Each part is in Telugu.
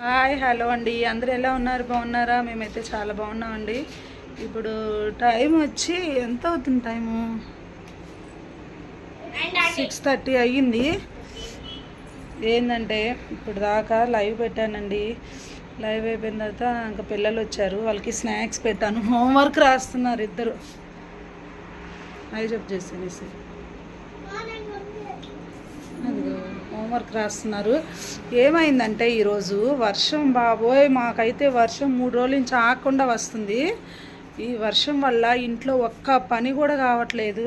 హాయ్ హలో అండి. అందరూ ఎలా ఉన్నారు? బాగున్నారా? మేమైతే చాలా బాగున్నామండి. ఇప్పుడు టైం వచ్చి ఎంత అవుతుంది టైము? సిక్స్ థర్టీ అయ్యింది. ఏంటంటే ఇప్పుడు దాకా లైవ్ పెట్టానండి. లైవ్ అయిపోయిన తర్వాత ఇంకా పిల్లలు వచ్చారు. వాళ్ళకి స్నాక్స్ పెట్టాను. హోంవర్క్ రాస్తున్నారు ఇద్దరు. అవి చెప్పు చేసేసి హోంవర్క్ రాస్తున్నారు. ఏమైందంటే ఈరోజు వర్షం బాబోయ్ మాకైతే వర్షం మూడు రోజుల నుంచి ఆగకుండా వస్తుంది. ఈ వర్షం వల్ల ఇంట్లో ఒక్క పని కూడా కావట్లేదు.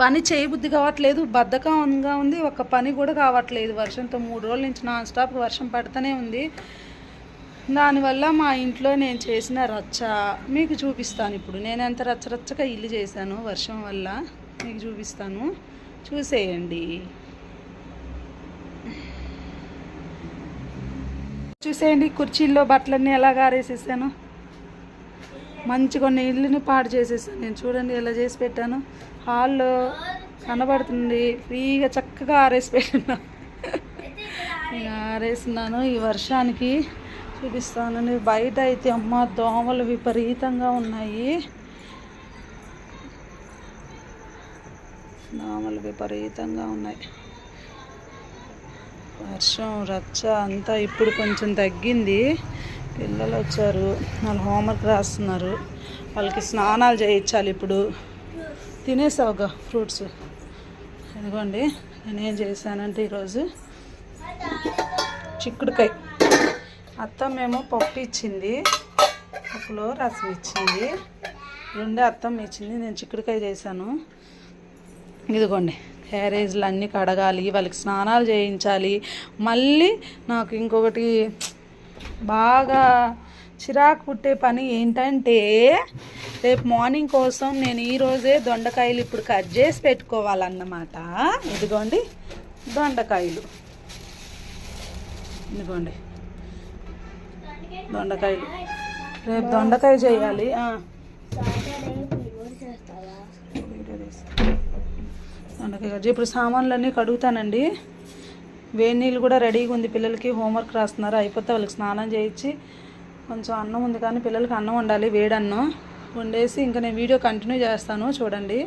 పని చేయబుద్ధి కావట్లేదు బద్ధకంగా ఉంది ఒక పని కూడా కావట్లేదు. వర్షంతో మూడు రోజుల నుంచి నాన్ స్టాప్ వర్షం పడుతూనే ఉంది. దానివల్ల మా ఇంట్లో నేను చేసిన రచ్చ మీకు చూపిస్తాను ఇప్పుడు. నేను ఎంత రచ్చ రచ్చగా ఇల్లు చేశాను వర్షం వల్ల? మీకు చూపిస్తాను. చూసేయండి. చూసేయండి కుర్చీల్లో బట్టలన్నీ ఎలాగ ఆరేసేసాను. మంచి కొన్ని ఇల్లుని పాడు చేసేసాను. నేను చూడండి ఎలా చేసి పెట్టాను. హాల్లో కనబడుతుంది. ఫ్రీగా చక్కగా ఆరేసి పెట్టినా. ఆరేసినాను. ఆరేస్తున్నాను ఈ వర్షానికి చూపిస్తాను బయట అయితే అమ్మ దోమలు విపరీతంగా ఉన్నాయి. దోమలు విపరీతంగా ఉన్నాయి. వర్షం రచ్చ అంతా ఇప్పుడు కొంచెం తగ్గింది. పిల్లలు వచ్చారు వాళ్ళు హోంవర్క్ రాస్తున్నారు. వాళ్ళకి స్నానాలు చేయించాలి ఇప్పుడు. తినేసావుగా ఫ్రూట్స్ ఇదిగోండి నేనేం చేశానంటే ఈరోజు చిక్కుడుకాయ. అత్త మేము పప్పు ఇచ్చింది పప్పులో రసం ఇచ్చింది. రెండే అత్తం ఇచ్చింది నేను చిక్కుడుకాయ చేశాను. ఇదిగోండి. క్యారేజ్లు అన్నీ కడగాలి వాళ్ళకి స్నానాలు చేయించాలి. మళ్ళీ నాకు ఇంకొకటి బాగా చిరాకు పుట్టే పని ఏంటంటే రేపు మార్నింగ్ కోసం నేను ఈరోజే దొండకాయలు ఇప్పుడు కట్ చేసి పెట్టుకోవాలన్నమాట. ఇదిగోండి దొండకాయలు. ఇదిగోండి దొండకాయలు. రేపు దొండకాయ చేయాలి. దొండకాయ కట్ ఇప్పుడు సామాన్లన్నీ కడుగుతానండి. వేడి నీళ్ళు కూడా రెడీగా ఉంది. పిల్లలకి హోంవర్క్ రాస్తున్నారు. అయిపోతే వాళ్ళకి స్నానం చేయించి కొంచెం అన్నం ఉంది కానీ పిల్లలకి అన్నం వండాలి వేడన్నం వండేసి ఇంకా నేను వీడియో కంటిన్యూ చేస్తాను. చూడండి.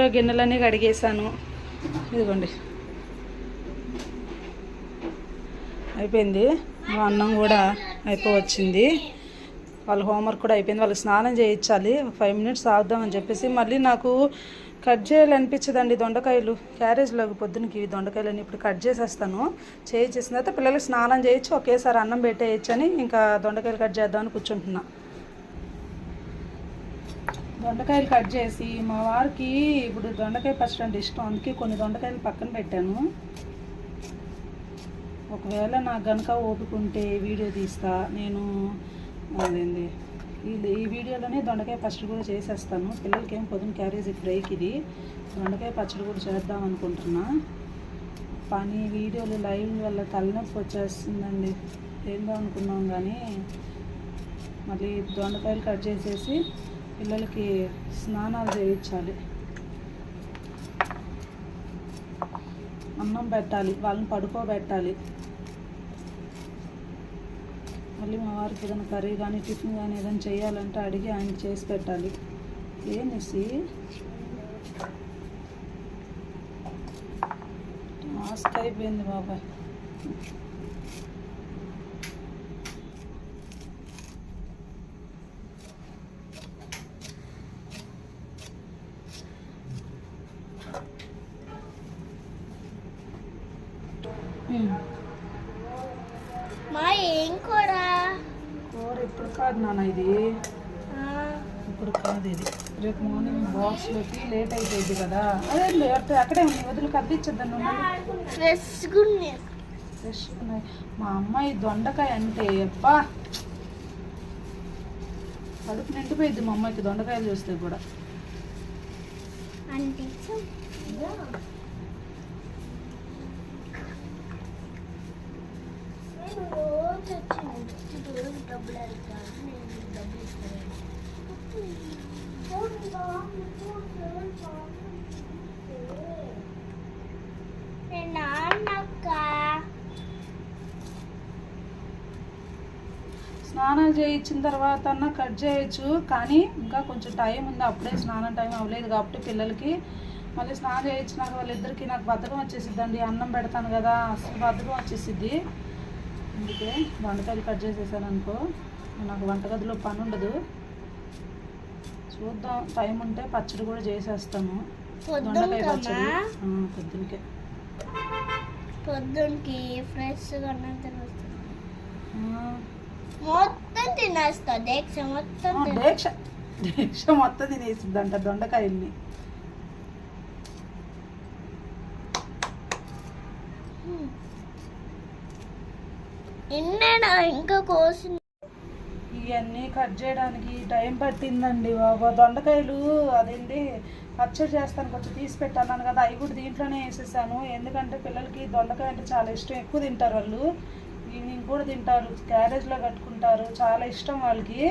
సింక్లో గిన్నెలన్నీ కడిగేసాను ఇదిగోండి. అయిపోయింది. మా అన్నం కూడా అయిపోవచ్చింది. వాళ్ళ హోంవర్క్ కూడా అయిపోయింది. వాళ్ళకి స్నానం చేయించాలి. ఫైవ్ మినిట్స్ ఆగుదామని చెప్పేసి మళ్ళీ నాకు కట్ చేయాలనిపించదండి దొండకాయలు. క్యారేజ్లోకి పొద్దునకి ఇవి దొండకాయలని ఇప్పుడు కట్ చేసేస్తాను. చేయించేసిన తర్వాత పిల్లలకి స్నానం చేయొచ్చు ఒకేసారి అన్నం పెట్టేయచ్చు అని ఇంకా దొండకాయలు కట్ చేద్దామని కూర్చుంటున్నా. దొండకాయలు కట్ చేసి మా వారికి ఇప్పుడు దొండకాయ పచ్చడి అంటే ఇష్టం. అందుకే కొన్ని దొండకాయలు పక్కన పెట్టాను. ఒకవేళ నాకు గనక ఓపుకుంటే వీడియో తీస్తా. నేను అదేంది? ఈ ఈ వీడియోలోనే దొండకాయ పచ్చడి కూడా చేసేస్తాను. పిల్లలకి ఏం పొద్దున క్యారేజీ బ్రేక్ ఇది. దొండకాయ పచ్చడి కూడా చేద్దాం అనుకుంటున్నా. పని వీడియోలు లైవ్ వల్ల తలనొప్పి వచ్చేస్తుందండి. ఏందో అనుకున్నాం కానీ మళ్ళీ దొండకాయలు కట్ చేసేసి పిల్లలకి స్నానాలు చేయించాలి. అన్నం పెట్టాలి వాళ్ళని పడుకోబెట్టాలి. మళ్ళీ మా వారికి ఏదైనా కర్రీ కానీ టిఫిన్ కానీ ఏదైనా చేయాలంటే అడిగి ఆయన చేసి పెట్టాలి. ఏమిసి మాస్క్ అయిపోయింది బాబాయ్. మా ఏం కూర? కూర ఇప్పుడు కాదు నాన్న ఇది. ఇప్పుడు కాదు ఇది. రేపు మార్నింగ్ బాక్స్లోకి లేట్ అయిపోయింది కదా. అదే అట్ట అక్కడే ఉంది. వదిలి కద్దిచ్చద్దాను ఫ్రెష్గా ఉన్నాయి. ఉన్నాయి మా అమ్మాయి దొండకాయ అంటే అబ్బా! కడుపు నిండిపోయింది మా అమ్మాయికి దొండకాయలు చూస్తే కూడా. అంటే రోజు రోజు డబ్బులు అడుగుతాను నేను డబ్బులు ఇస్తాను నేను నాన్నక్క స్నానం చేయించిన తర్వాత అన్న కట్ చేయొచ్చు కానీ ఇంకా కొంచెం టైం ఉంది. అప్పుడే స్నానం టైం అవ్వలేదు కాబట్టి పిల్లలకి. మళ్ళీ స్నానం చేయించినాక వాళ్ళిద్దరికి నాకు బద్ధకం వచ్చేసిద్దండి. అన్నం పెడతాను కదా అసలు బద్ధకం వచ్చేసిద్ది. అందుకే వంటకాయలు కట్ చేసేసాను అనుకో. నాకు వంటగదిలో పని ఉండదు. చూద్దాం. టైం ఉంటే పచ్చడి కూడా చేసేస్తాను. దొండకాయ పచ్చడి. పొద్దునకే. పొద్దునకి ఫ్రెష్గా మొత్తం తినేస్తా. దీక్ష మొత్తం దీక్ష. దీక్ష మొత్తం తినేసిద్దంట దొండకాయల్ని. ఇంకా కోసి ఇవన్నీ కట్ చేయడానికి టైం పట్టిందండి బాబా. దొండకాయలు అదేంటి పచ్చడి చేస్తాను కొంచెం తీసి పెట్టాను కదా అవి కూడా దీంట్లోనే వేసేసాను. ఎందుకంటే పిల్లలకి దొండకాయ అంటే చాలా ఇష్టం ఎక్కువ తింటారు వాళ్ళు. ఈవినింగ్ కూడా తింటారు క్యారేజ్లో కట్టుకుంటారు చాలా ఇష్టం వాళ్ళకి.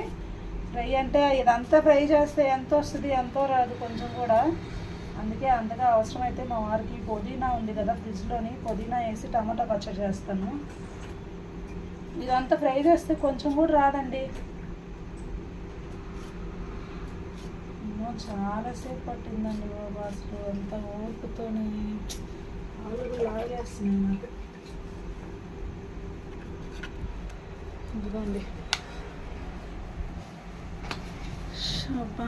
ఫ్రై అంటే ఇదంతా ఫ్రై చేస్తే ఎంత వస్తుంది ఎంతో రాదు కొంచెం కూడా. అందుకే అంతగా అవసరమైతే మా వారికి పుదీనా ఉంది కదా ఫ్రిడ్జ్లోని పుదీనా వేసి టమాటా పచ్చడి చేస్తాను. ఇదంతా ఫ్రై చేస్తే కొంచెం కూడా రాదండి. అమ్మో, చాలాసేపు పట్టిందండి బాబా అసలు అంత ఓర్పుతోని లాగేస్తున్నాయి నాకు. ఇదిగోండి. అబ్బా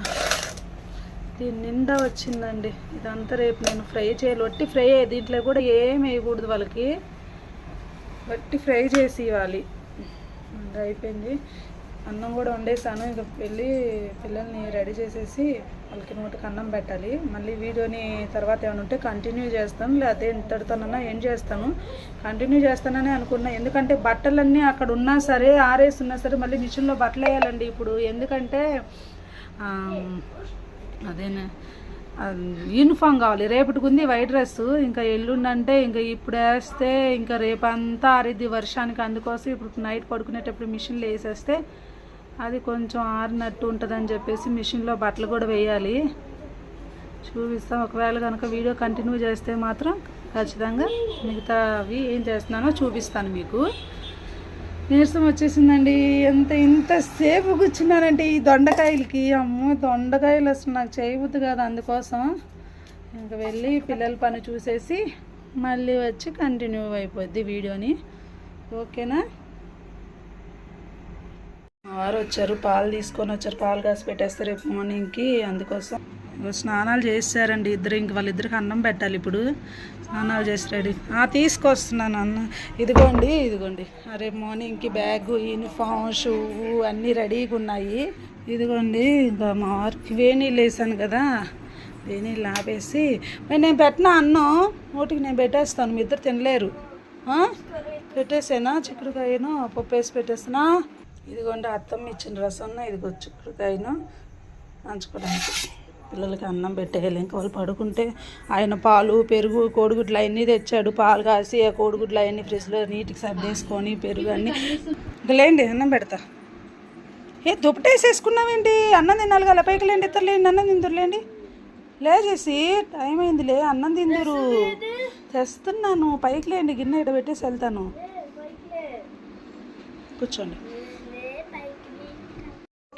దీని నిండా వచ్చిందండి. ఇదంతా రేపు నేను ఫ్రై చేయాలి. వట్టి ఫ్రై దీంట్లో కూడా ఏం వేయకూడదు వాళ్ళకి. వట్టి ఫ్రై చేసి ఇవ్వాలి. అయిపోయింది. అన్నం కూడా వండేసాను. ఇంకా వెళ్ళి పిల్లల్ని రెడీ చేసేసి వాళ్ళకి నోటికి అన్నం పెట్టాలి. మళ్ళీ వీడియోని తర్వాత ఏమైనా ఉంటే కంటిన్యూ చేస్తాను. లేకపోతే ఇంతటితోనన్నా ఏం చేస్తాను? కంటిన్యూ చేస్తానని అనుకున్నా. ఎందుకంటే బట్టలన్నీ అక్కడ ఉన్నా సరే ఆరేసి ఉన్నా సరే మళ్ళీ మిషన్లో బట్టలు వేయాలండి ఇప్పుడు. ఎందుకంటే అదేనా? యూనిఫామ్ కావాలి. రేపటికి ఉంది వైట్ డ్రెస్ ఇంకా ఎల్లుండి అంటే ఇంకా ఇప్పుడు వేస్తే ఇంకా రేపంతా ఆరిద్ది వర్షానికి. అందుకోసం ఇప్పుడు నైట్ పడుకునేటప్పుడు మిషన్లో వేసేస్తే అది కొంచెం ఆరినట్టు ఉంటుందని చెప్పేసి మిషన్లో బట్టలు కూడా వేయాలి. చూపిస్తాం. ఒకవేళ కనుక వీడియో కంటిన్యూ చేస్తే మాత్రం ఖచ్చితంగా మిగతావి ఏం చేస్తున్నానో చూపిస్తాను మీకు. నీరసం వచ్చేసిందండి. ఎంత ఇంతసేపు కూర్చున్నానంటే ఈ దొండకాయలకి. అమ్మో దొండకాయలు అసలు నాకు చేయబుద్ది కాదు అందుకోసం. ఇంకా వెళ్ళి పిల్లల పని చూసేసి మళ్ళీ వచ్చి కంటిన్యూ అయిపోద్ది వీడియోని. ఓకేనా? మా వారు వచ్చారు పాలు తీసుకొని వచ్చారు పాలు కాసి పెట్టేస్తారు రేపు మార్నింగ్కి అందుకోసం. స్నానాలు చేస్తారండి ఇద్దరు ఇంక వాళ్ళిద్దరికి అన్నం పెట్టాలి ఇప్పుడు. స్నానాలు చేసి రెడీ. ఆ, తీసుకొస్తున్నాను అన్న. ఇదిగోండి ఇదిగోండి. రేపు మార్నింగ్కి బ్యాగ్ యూనిఫామ్ షూ అన్నీ రెడీగా ఉన్నాయి. ఇదిగోండి ఇంకా మార్క్ వేణీళ్ళు వేసాను కదా. వేణీళ్ళు ఆపేసి. మరి నేను పెట్టిన అన్నం నోటికి నేను పెట్టేస్తాను మీ ఇద్దరు తినలేరు. పెట్టేసానా పెట్టేసేనా చిక్కుడుకాయను? పప్పు వేసి పెట్టేస్తున్నా. ఇదిగోండి అత్తమ్మ ఇచ్చిన రసం ఇదిగో చిక్కుడుకాయను నంచుకోవడానికి. పిల్లలకి అన్నం పెట్టేయాలి. ఇంకా వాళ్ళు పడుకుంటే ఆయన పాలు పెరుగు కోడిగుడ్లు అవన్నీ తెచ్చాడు. పాలు కాసి ఆ కోడిగుడ్లు అవన్నీ ఫ్రిడ్జ్లో నీటికి సర్దేసుకొని పెరుగు అన్నీ. ఇంకా లేండి అన్నం పెడతా. ఏ దుప్పటేసేసుకున్నావేంటి? అన్నం తినాలి కదా పైకి లేండి ఇద్దరులేండి అన్నం తిందురులేండి లేచేసి టైం అయిందిలే అన్నం తిందురు. తెస్తున్నాను పైకి లేండి గిన్నె ఇక్కడ పెట్టేసి వెళ్తాను. కూర్చోండి.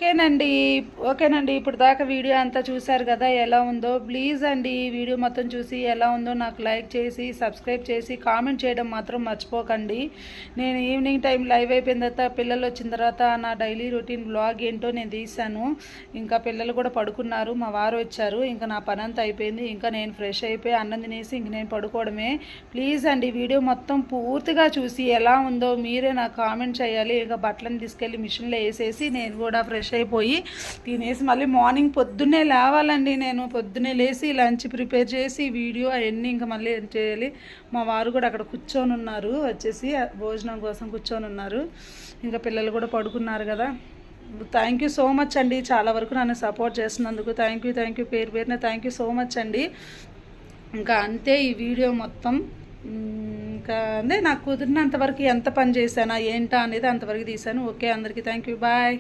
ఓకేనండి. ఓకేనండి ఇప్పుడు దాకా వీడియో అంతా చూశారు కదా ఎలా ఉందో. ప్లీజ్ అండి వీడియో మొత్తం చూసి ఎలా ఉందో నాకు లైక్ చేసి సబ్స్క్రైబ్ చేసి కామెంట్ చేయడం మాత్రం మర్చిపోకండి. నేను ఈవినింగ్ టైం లైవ్ అయిపోయిన తర్వాత పిల్లలు వచ్చిన తర్వాత నా డైలీ రొటీన్ బ్లాగ్ ఏంటో నేను తీశాను. ఇంకా పిల్లలు కూడా పడుకున్నారు మా వారు వచ్చారు. ఇంకా నా పని అంతా అయిపోయింది. ఇంకా నేను ఫ్రెష్ అయిపోయి అన్నం తినేసి ఇంక నేను పడుకోవడమే. ప్లీజ్ అండి వీడియో మొత్తం పూర్తిగా చూసి ఎలా ఉందో మీరే నాకు కామెంట్ చేయాలి. ఇంకా బట్టలను తీసుకెళ్ళి మిషన్లో వేసేసి నేను కూడా ఫ్రెష్ అయిపోయి తినేసి మళ్ళీ మార్నింగ్ పొద్దున్నే లేవాలండి నేను. పొద్దున్నే లేచి లంచ్ ప్రిపేర్ చేసి వీడియో అవన్నీ ఇంకా మళ్ళీ ఏం చేయాలి? మా వారు కూడా అక్కడ కూర్చొని ఉన్నారు. వచ్చేసి భోజనం కోసం కూర్చొని ఉన్నారు. ఇంకా పిల్లలు కూడా పడుకున్నారు కదా. థ్యాంక్ యూ సో మచ్ అండి. చాలా వరకు నన్ను సపోర్ట్ చేస్తున్నందుకు థ్యాంక్ యూ థ్యాంక్ యూ పేరు పేరున థ్యాంక్ యూ సో మచ్ అండి. ఇంకా అంతే ఈ వీడియో మొత్తం. ఇంకా అదే నాకు కుదిరినంతవరకు ఎంత పని చేశానా ఏంటా అనేది అంతవరకు తీశాను. ఓకే అందరికీ థ్యాంక్ యూ బాయ్